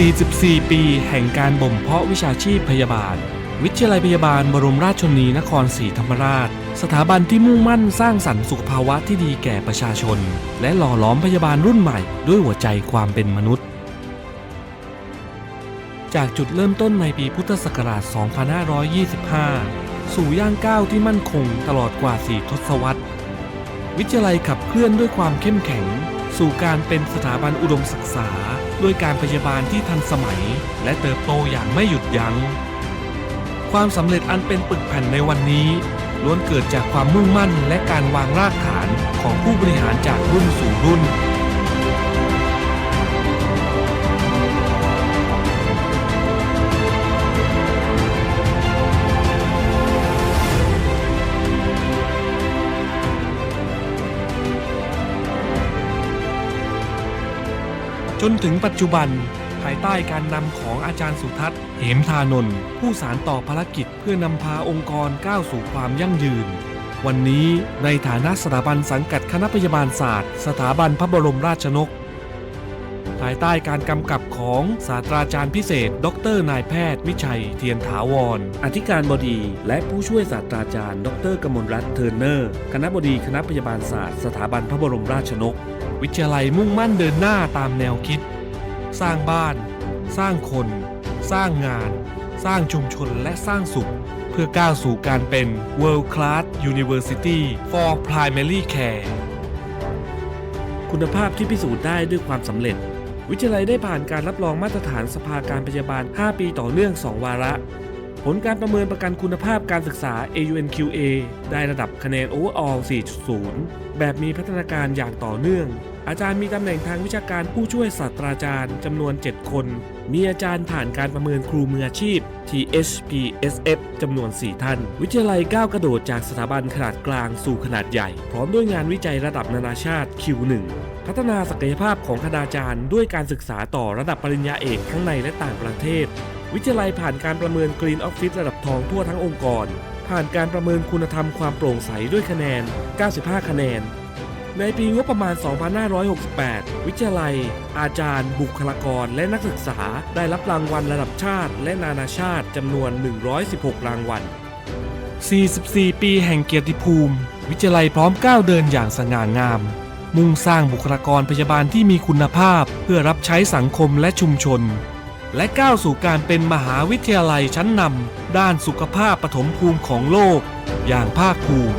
44 ปีแห่งการบ่มเพาะวิชาชีพพยาบาล วิทยาลัยพยาบาลบรมราชชนีนครศรีธรรมราช สถาบันที่มุ่งมั่นสร้างสรรค์สุขภาวะที่ดีแก่ประชาชน และหล่อหลอมพยาบาลรุ่นใหม่ด้วยหัวใจความเป็นมนุษย์ จากจุดเริ่มต้นในปีพุทธศักราช 2525 สู่ย่างก้าวที่มั่นคงตลอดกว่า 4 ทศวรรษ วิทยาลัยขับเคลื่อนด้วยความเข้มแข็ง สู่การเป็นสถาบันอุดมศึกษา ด้วยการพยาบาลที่ทันสมัย และเติบโตอย่างไม่หยุดยัง้ง ความสำเร็จอันเป็นปึกแผ่นในวันนี้ ล้วนเกิดจากความมุ่งมั่นและการวางรากฐานของผู้บริหารจากรุ่นสู่รุ่น จนถึงปัจจุบัน ภายใต้การนำของอาจารย์สุทัศน์ เหมทานนท์ผู้สารต่อภารกิจเพื่อนำพาองค์กรก้าวสู่ความยั่งยืน วันนี้ในฐานะสถาบันสังกัดคณะพยาบาลศาสตร์ สถาบันพระบรมราชนก ภายใต้การกำกับของศาสตราจารย์พิเศษ ดรนายแพทย์วิชัย เทียนถาวร อธิการบดีและผู้ช่วยศาสตราจารย์ ดรกมลรัตน์เทอร์เนอร์ คณะบดีคณะพยาบาลศาสตร์ สถาบันพระบรมราชนก วิทยาลัยมุ่งมั่นเดินหน้าตามแนวคิด สร้างบ้าน สร้างคน สร้างงาน สร้างชุมชนและสร้างสุข เพื่อก้าวสู่การเป็น World Class University for Primary Care คุณภาพที่พิสูจน์ได้ด้วยความสำเร็จ วิทยาลัยได้ผ่านการรับรองมาตรฐานสภาการพยาบาล 5 ปีต่อเนื่อง 2 วาระ ผลการประเมินประกันคุณภาพการศึกษา AUNQA ได้ระดับคะแนน Overall 4.0 แบบมีพัฒนาการอย่างต่อเนื่อง อาจารย์มีตำแหน่งทางวิชาการผู้ช่วยศาสตราจารย์จำนวน 7 คน มีอาจารย์ผ่านการประเมินครูมืออาชีพ THPSF จำนวน 4 ท่าน วิทยาลัยก้าวกระโดดจากสถาบันขนาดกลางสู่ขนาดใหญ่ พร้อมด้วยงานวิจัยระดับนานาชาติ Q1 พัฒนาศักยภาพของคณาจารย์ด้วยการศึกษาต่อระดับปริญญาเอกทั้งในและต่างประเทศ วิทยาลัยผ่านการประเมิน Green Office ระดับทองทั่วทั้งองค์กร ผ่านการประเมินคุณธรรมความโปร่งใสด้วยคะแนน 95 คะแนน ในปีงบประมาณ 2568 วิทยาลัย อาจารย์ บุคลากร และนักศึกษาได้รับรางวัลระดับชาติ และนานาชาติจำนวน 116 รางวัล 44 ปีแห่งเกียรติภูมิ วิทยาลัยพร้อมก้าวเดินอย่างสง่างาม มุ่งสร้างบุคลากรพยาบาลที่มีคุณภาพ เพื่อรับใช้สังคมและชุมชน และก้าวสู่การเป็นมหาวิทยาลัยชั้นนำด้านสุขภาพปฐมภูมิของโลก อย่างภาคภูมิ